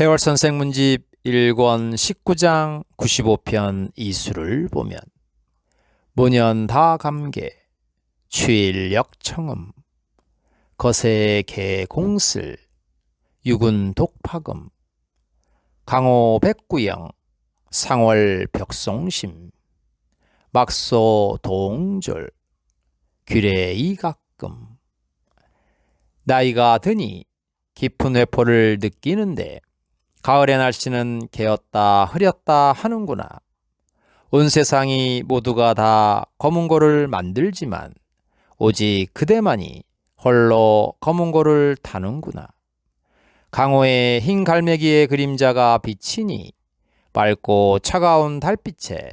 해월 선생 문집 1권 19장 95편 이수를 보면 모년 다 감계 취일역 청음 거세 개공슬 육은 독파금 강호 백구영 상월 벽송심 막소 동절 규례 이각금 나이가 드니 깊은 회포를 느끼는데 가을의 날씨는 개었다 흐렸다 하는구나. 온 세상이 모두가 다 검은 고를 만들지만 오직 그대만이 홀로 검은 고를 타는구나. 강호의 흰 갈매기의 그림자가 비치니 맑고 차가운 달빛에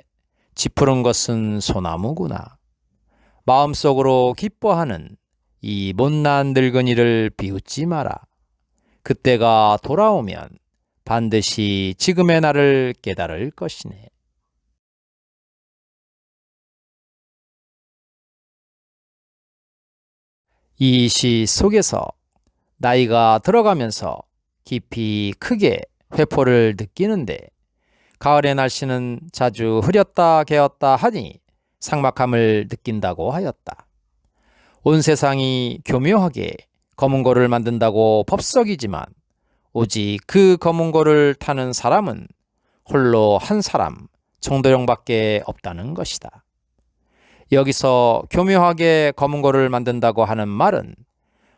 짙푸른 것은 소나무구나. 마음속으로 기뻐하는 이 못난 늙은이를 비웃지 마라. 그때가 돌아오면 반드시 지금의 나를 깨달을 것이네. 이 시 속에서 나이가 들어가면서 깊이 크게 회포를 느끼는데 가을의 날씨는 자주 흐렸다 개었다 하니 상막함을 느낀다고 하였다. 온 세상이 교묘하게 검은 고를 만든다고 법석이지만 오직 그 검은 고를 타는 사람은 홀로 한 사람 정도령밖에 없다는 것이다. 여기서 교묘하게 검은 고를 만든다고 하는 말은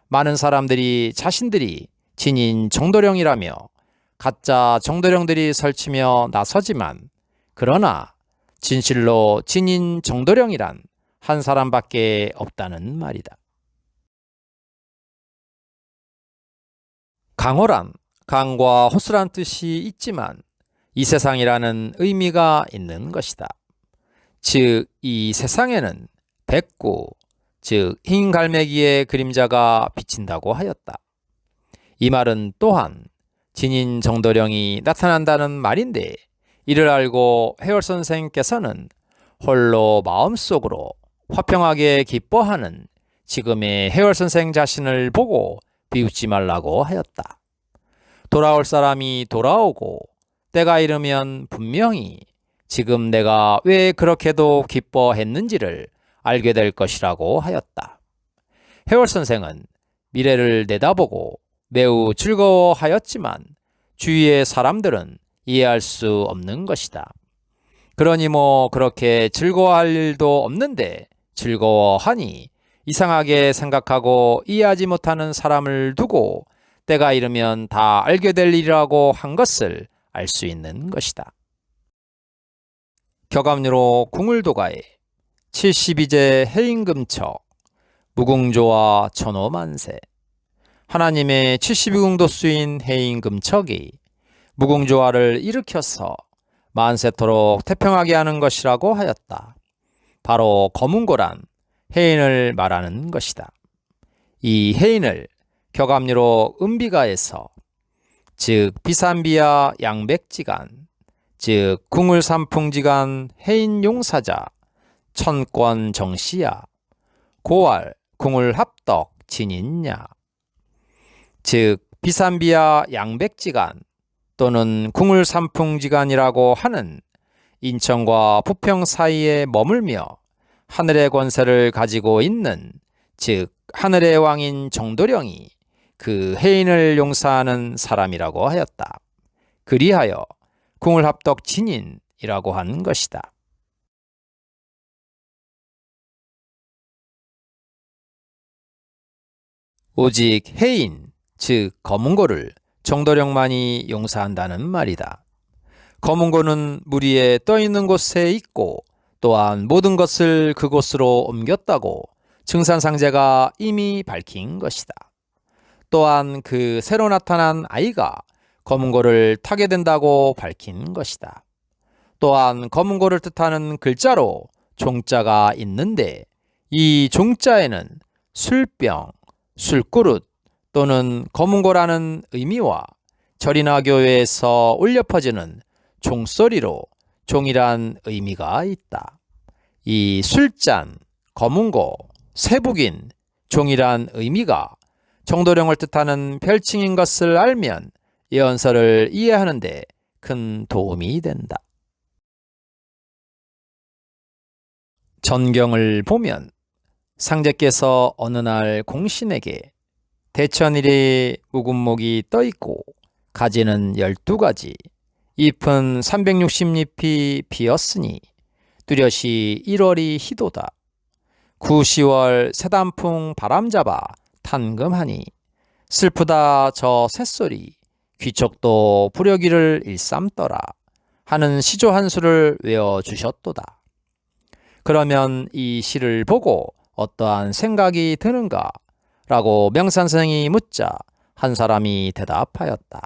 많은 사람들이 자신들이 진인 정도령이라며 가짜 정도령들이 설치며 나서지만 그러나 진실로 진인 정도령이란 한 사람밖에 없다는 말이다. 강호란 강과 호수란 뜻이 있지만 이 세상이라는 의미가 있는 것이다. 즉, 이 세상에는 백구, 즉, 흰 갈매기의 그림자가 비친다고 하였다. 이 말은 또한 진인 정도령이 나타난다는 말인데, 이를 알고 해월 선생께서는 홀로 마음속으로 화평하게 기뻐하는 지금의 해월 선생 자신을 보고 비웃지 말라고 하였다. 돌아올 사람이 돌아오고 때가 이르면 분명히 지금 내가 왜 그렇게도 기뻐했는지를 알게 될 것이라고 하였다. 해월 선생은 미래를 내다보고 매우 즐거워하였지만 주위의 사람들은 이해할 수 없는 것이다. 그러니 뭐 그렇게 즐거워할 일도 없는데 즐거워하니 이상하게 생각하고 이해하지 못하는 사람을 두고 때가 이르면 다 알게 될 일이라고 한 것을 알 수 있는 것이다. 격압류로 궁을도가에 72제 해임금처 무궁조와 천호만세 하나님의 72궁도수인 해임금척이 무궁조화를 일으켜서 만세토록 태평하게 하는 것이라고 하였다. 바로 검은고란 해인을 말하는 것이다. 이 해인을 격압류로 은비가에서 즉 비산비야 양백지간 즉 궁을삼풍지간 해인용사자 천권 정시야 고알 궁을합덕 진인냐 즉 비산비야 양백지간 또는 궁을삼풍지간이라고 하는 인천과 부평 사이에 머물며 하늘의 권세를 가지고 있는 즉 하늘의 왕인 정도령이 그 해인을 용사하는 사람이라고 하였다. 그리하여 궁을 합덕 진인이라고 한 것이다. 오직 해인, 즉 검은고를 정도령만이 용사한다는 말이다. 검은고는 물 위에 떠 있는 곳에 있고 또한 모든 것을 그곳으로 옮겼다고 증산상제가 이미 밝힌 것이다. 또한 그 새로 나타난 아이가 검은고를 타게 된다고 밝힌 것이다. 또한 검은고를 뜻하는 글자로 종자가 있는데 이 종자에는 술병, 술그릇 또는 검은고라는 의미와 절이나 교회에서 울려 퍼지는 종소리로 종이란 의미가 있다. 이 술잔, 검은고, 세북인, 종이란 의미가 정도령을 뜻하는 별칭인 것을 알면 예언서를 이해하는데 큰 도움이 된다. 전경을 보면 상제께서 어느 날 공신에게 대천일에 묵은목이 떠 있고 가지는 12가지, 잎은 360잎이 피었으니 뚜렷이 1월이 희도다. 9, 10월 새단풍 바람 잡아 탄금하니 슬프다 저 새소리 귀척도 부려기를 일삼더라 하는 시조 한 수를 외워 주셨도다. 그러면 이 시를 보고 어떠한 생각이 드는가? 라고 명산생이 묻자 한 사람이 대답하였다.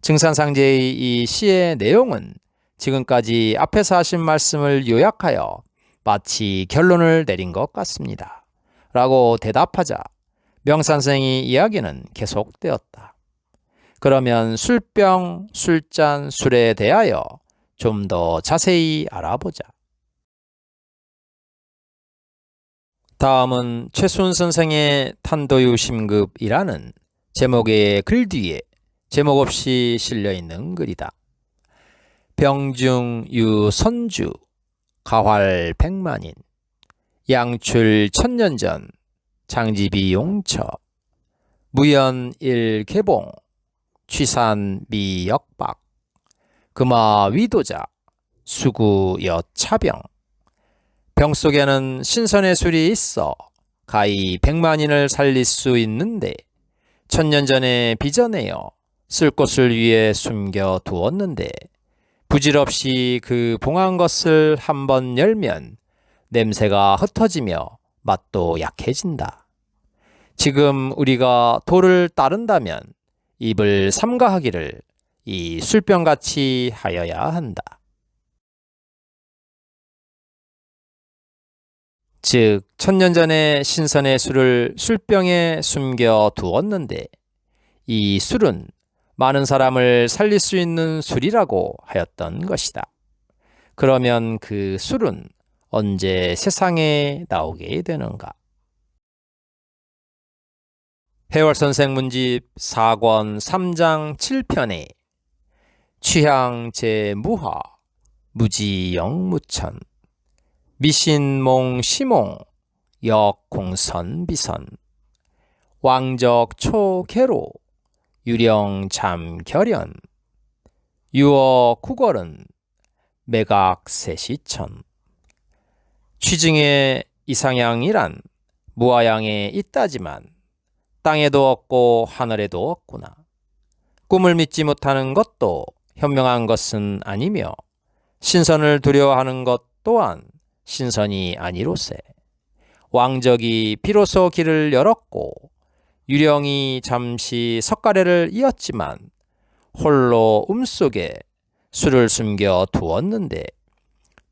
증산상제의 이 시의 내용은 지금까지 앞에서 하신 말씀을 요약하여 마치 결론을 내린 것 같습니다. 라고 대답하자 명산생이 이야기는 계속되었다. 그러면 술병, 술잔, 술에 대하여 좀 더 자세히 알아보자. 다음은 최순 선생의 탄도유 심급이라는 제목의 글 뒤에 제목 없이 실려 있는 글이다. 병중 유선주 가활 백만인 양출 천년 전 장지비 용처 무연 일 개봉 취산 미 역박 금화 위도자 수구 여차병. 병 속에는 신선의 술이 있어 가히 백만인을 살릴 수 있는데 천년 전에 빚어내어 쓸 곳을 위해 숨겨 두었는데 부질없이 그 봉한 것을 한번 열면 냄새가 흩어지며 맛도 약해진다. 지금 우리가 도를 따른다면 입을 삼가하기를 이 술병같이 하여야 한다. 즉 천년 전에 신선의 술을 술병에 숨겨 두었는데 이 술은 많은 사람을 살릴 수 있는 술이라고 하였던 것이다. 그러면 그 술은 언제 세상에 나오게 되는가? 해월 선생 문집 4권 3장 7편에 취향 제무화 무지영무천 미신몽 시몽 역공선 비선 왕적 초계로 유령 잠결연 유어 구걸은 매각 세시천 취증의 이상향이란 무아양에 있다지만 땅에도 없고 하늘에도 없구나. 꿈을 믿지 못하는 것도 현명한 것은 아니며 신선을 두려워하는 것 또한 신선이 아니로세. 왕적이 비로소 길을 열었고 유령이 잠시 석가래를 이었지만 홀로 음속에 술을 숨겨 두었는데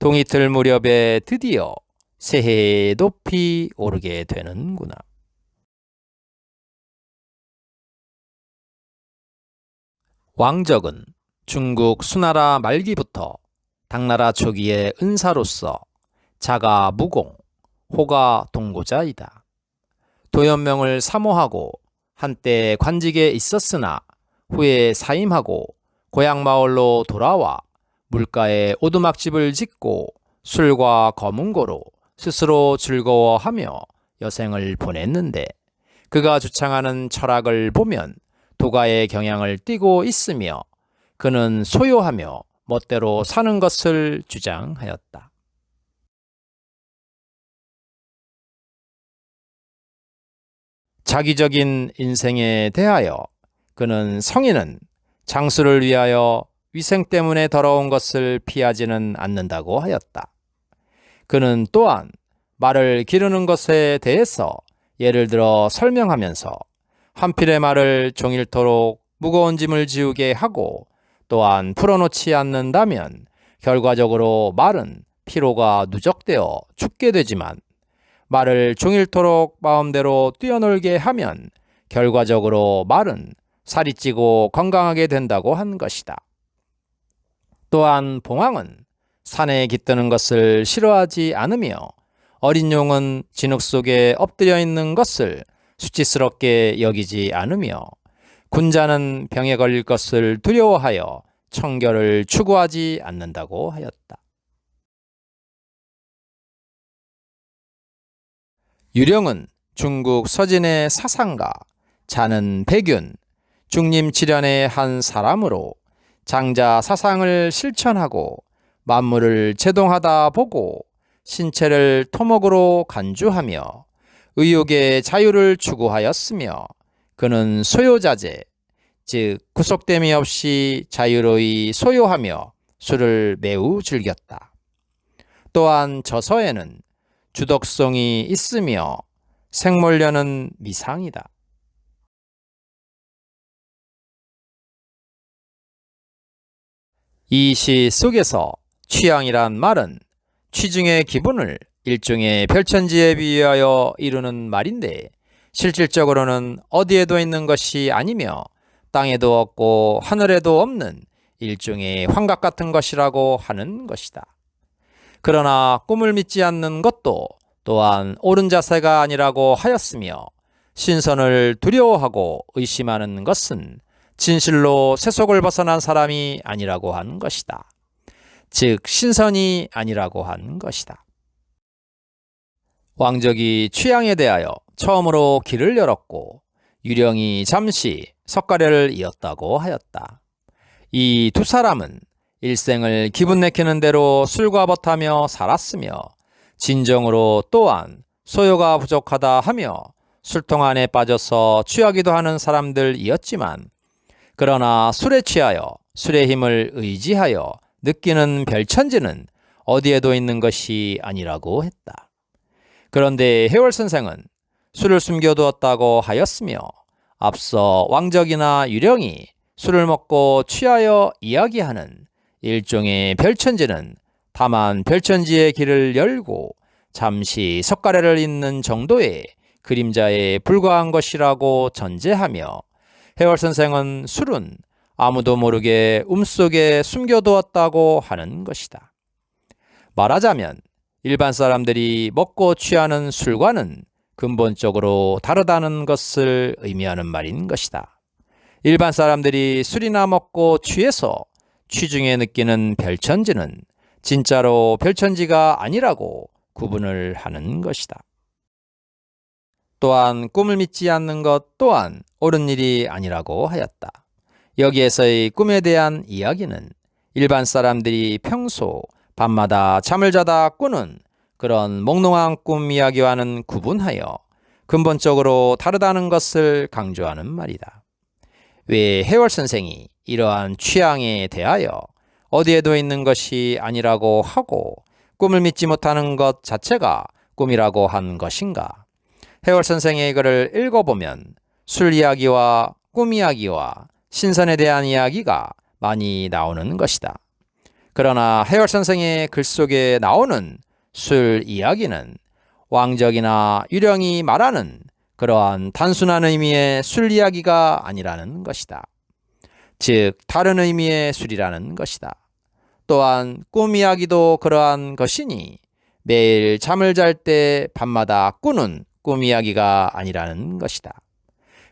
동이틀 무렵에 드디어 새해에 높이 오르게 되는구나. 왕적은 중국 수나라 말기부터 당나라 초기의 은사로서 자가 무공, 호가 동고자이다. 도연명을 사모하고 한때 관직에 있었으나 후에 사임하고 고향 마을로 돌아와 물가에 오두막집을 짓고 술과 검은고로 스스로 즐거워하며 여생을 보냈는데 그가 주창하는 철학을 보면 도가의 경향을 띠고 있으며 그는 소요하며 멋대로 사는 것을 주장하였다. 자기적인 인생에 대하여 그는 성인은 장수를 위하여 위생 때문에 더러운 것을 피하지는 않는다고 하였다. 그는 또한 말을 기르는 것에 대해서 예를 들어 설명하면서 한 필의 말을 종일토록 무거운 짐을 지우게 하고 또한 풀어놓지 않는다면 결과적으로 말은 피로가 누적되어 죽게 되지만 말을 종일토록 마음대로 뛰어놀게 하면 결과적으로 말은 살이 찌고 건강하게 된다고 한 것이다. 또한 봉황은 산에 깃드는 것을 싫어하지 않으며 어린 용은 진흙 속에 엎드려 있는 것을 수치스럽게 여기지 않으며 군자는 병에 걸릴 것을 두려워하여 청결을 추구하지 않는다고 하였다. 유령은 중국 서진의 사상가, 자는 백윤, 중림칠연의 한 사람으로 장자 사상을 실천하고 만물을 제동하다 보고 신체를 토목으로 간주하며 의욕의 자유를 추구하였으며 그는 소요자재, 즉 구속됨이 없이 자유로이 소요하며 술을 매우 즐겼다. 또한 저서에는 주덕성이 있으며 생물려는 미상이다. 이 시 속에서 취향이란 말은 취중의 기분을 일종의 별천지에 비유하여 이루는 말인데 실질적으로는 어디에도 있는 것이 아니며 땅에도 없고 하늘에도 없는 일종의 환각 같은 것이라고 하는 것이다. 그러나 꿈을 믿지 않는 것도 또한 옳은 자세가 아니라고 하였으며 신선을 두려워하고 의심하는 것은 진실로 세속을 벗어난 사람이 아니라고 한 것이다. 즉 신선이 아니라고 한 것이다. 왕적이 취향에 대하여 처음으로 길을 열었고 유령이 잠시 석가래를 이었다고 하였다. 이 두 사람은 일생을 기분 내키는 대로 술과 벗하며 살았으며 진정으로 또한 소요가 부족하다 하며 술통 안에 빠져서 취하기도 하는 사람들이었지만 그러나 술에 취하여 술의 힘을 의지하여 느끼는 별천지는 어디에도 있는 것이 아니라고 했다. 그런데 해월 선생은 술을 숨겨두었다고 하였으며 앞서 왕적이나 유령이 술을 먹고 취하여 이야기하는 일종의 별천지는 다만 별천지의 길을 열고 잠시 석가래를 잇는 정도의 그림자에 불과한 것이라고 전제하며 해월 선생은 술은 아무도 모르게 움속에 숨겨두었다고 하는 것이다. 말하자면 일반 사람들이 먹고 취하는 술과는 근본적으로 다르다는 것을 의미하는 말인 것이다. 일반 사람들이 술이나 먹고 취해서 취중에 느끼는 별천지는 진짜로 별천지가 아니라고 구분을 하는 것이다. 또한 꿈을 믿지 않는 것 또한 옳은 일이 아니라고 하였다. 여기에서의 꿈에 대한 이야기는 일반 사람들이 평소 밤마다 잠을 자다 꾸는 그런 몽롱한 꿈 이야기와는 구분하여 근본적으로 다르다는 것을 강조하는 말이다. 왜 해월 선생이 이러한 취향에 대하여 어디에도 있는 것이 아니라고 하고 꿈을 믿지 못하는 것 자체가 꿈이라고 한 것인가? 해월 선생의 글을 읽어보면 술 이야기와 꿈 이야기와 신선에 대한 이야기가 많이 나오는 것이다. 그러나 해월 선생의 글 속에 나오는 술 이야기는 왕적이나 유령이 말하는 그러한 단순한 의미의 술 이야기가 아니라는 것이다. 즉, 다른 의미의 술이라는 것이다. 또한 꿈 이야기도 그러한 것이니 매일 잠을 잘 때 밤마다 꾸는 꿈 이야기가 아니라는 것이다.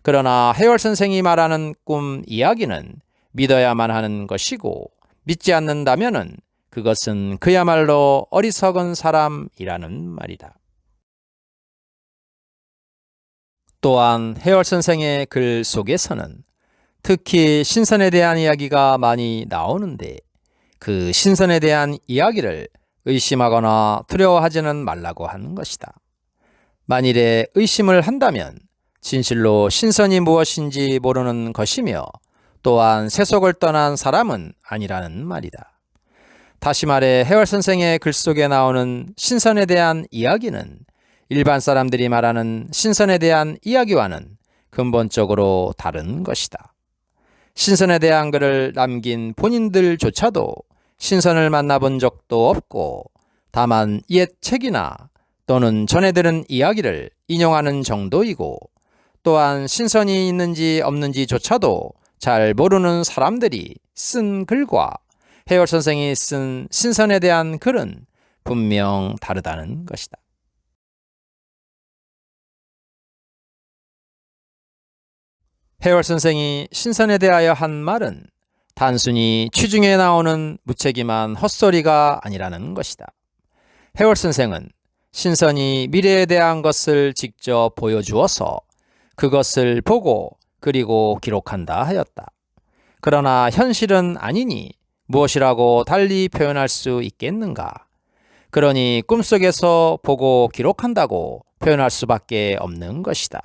그러나 해월 선생이 말하는 꿈 이야기는 믿어야만 하는 것이고 믿지 않는다면은 그것은 그야말로 어리석은 사람이라는 말이다. 또한 해월 선생의 글 속에서는 특히 신선에 대한 이야기가 많이 나오는데 그 신선에 대한 이야기를 의심하거나 두려워하지는 말라고 하는 것이다. 만일에 의심을 한다면 진실로 신선이 무엇인지 모르는 것이며 또한 세속을 떠난 사람은 아니라는 말이다. 다시 말해 해월 선생의 글 속에 나오는 신선에 대한 이야기는 일반 사람들이 말하는 신선에 대한 이야기와는 근본적으로 다른 것이다. 신선에 대한 글을 남긴 본인들조차도 신선을 만나본 적도 없고 다만 옛 책이나 또는 전해 들은 이야기를 인용하는 정도이고 또한 신선이 있는지 없는지조차도 잘 모르는 사람들이 쓴 글과 해월 선생이 쓴 신선에 대한 글은 분명 다르다는 것이다. 해월 선생이 신선에 대하여 한 말은 단순히 취중에 나오는 무책임한 헛소리가 아니라는 것이다. 해월 선생은 신선이 미래에 대한 것을 직접 보여주어서 그것을 보고 그리고 기록한다 하였다. 그러나 현실은 아니니 무엇이라고 달리 표현할 수 있겠는가? 그러니 꿈속에서 보고 기록한다고 표현할 수밖에 없는 것이다.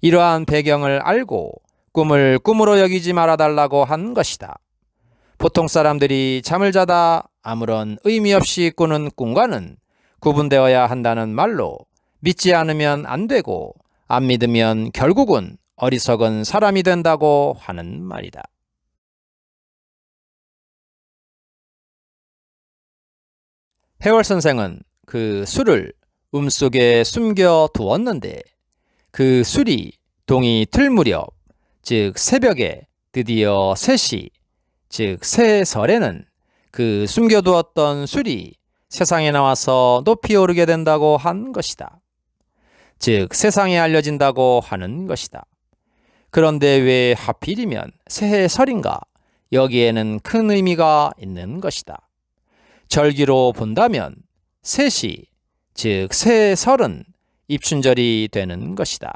이러한 배경을 알고 꿈을 꿈으로 여기지 말아달라고 한 것이다. 보통 사람들이 잠을 자다 아무런 의미 없이 꾸는 꿈과는 구분되어야 한다는 말로 믿지 않으면 안 되고 안 믿으면 결국은 어리석은 사람이 된다고 하는 말이다. 해월 선생은 그 술을 음속에 숨겨 두었는데 그 술이 동이 틀 무렵, 즉 새벽에 드디어 셋이, 즉 새설에는 그 숨겨두었던 술이 세상에 나와서 높이 오르게 된다고 한 것이다. 즉 세상에 알려진다고 하는 것이다. 그런데 왜 하필이면 새해 설인가? 여기에는 큰 의미가 있는 것이다. 절기로 본다면 셋이 즉 새설은 입춘절이 되는 것이다.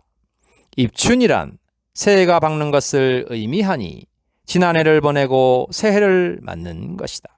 입춘이란 새해가 밝는 것을 의미하니 지난해를 보내고 새해를 맞는 것이다.